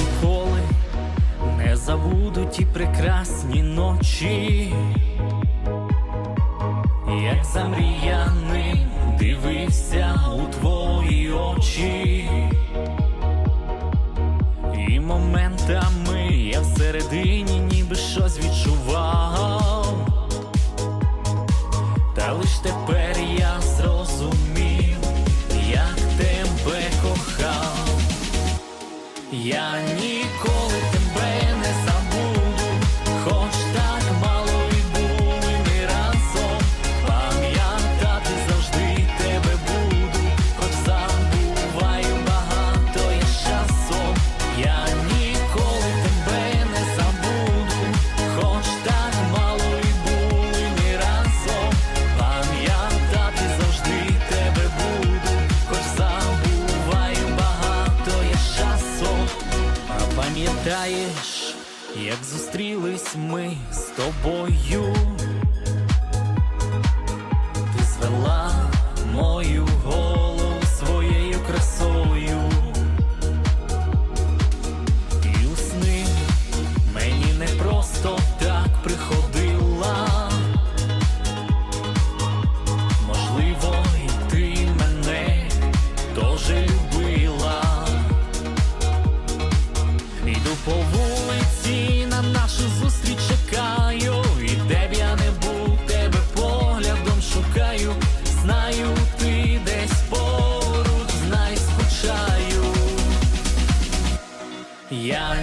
ніколи не забуду ті прекрасні ночі, як замріяним дивився у твої очі. пам'ятаєш, як зустрілись ми з тобою. Іду по вулиці, на нашу зустріч чекаю, і де б я не був, тебе поглядом шукаю, знаю, ти десь поруч, знай скучаю. Я